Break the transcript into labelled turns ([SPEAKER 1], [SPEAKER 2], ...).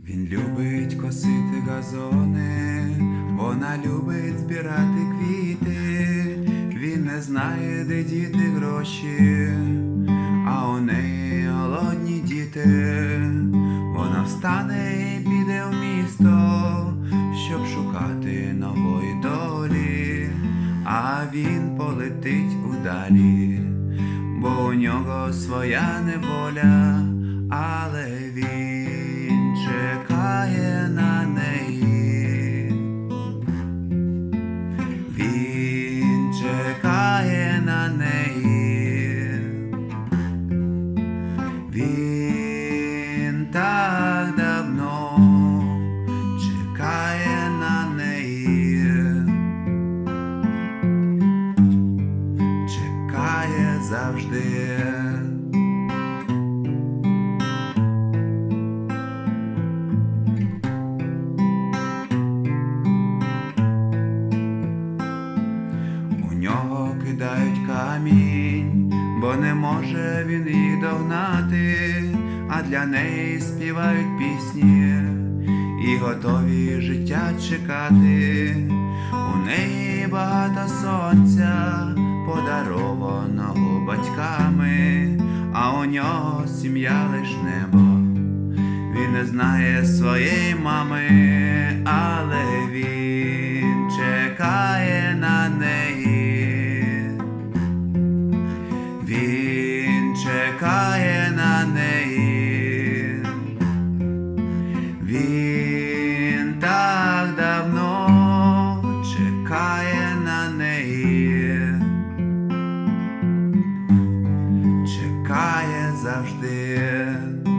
[SPEAKER 1] Він любить косити газони, вона любить збирати квіти, він не знає, де діти гроші, а у неї голодні діти. Вона встане і піде в місто, щоб шукати нової долі, а він полетить удалі, бо у нього своя неволя, але він завжди. У нього кидають камінь, бо не може він їх догнати, а для неї співають пісні і готові життя чекати. У неї багато сонця, подарованого батьками, а у нього сім'я лиш небо. Він не знає своєї мами, але він чекає на неї. Він чекає на неї. Він так давно чекає на неї. чекає завжди.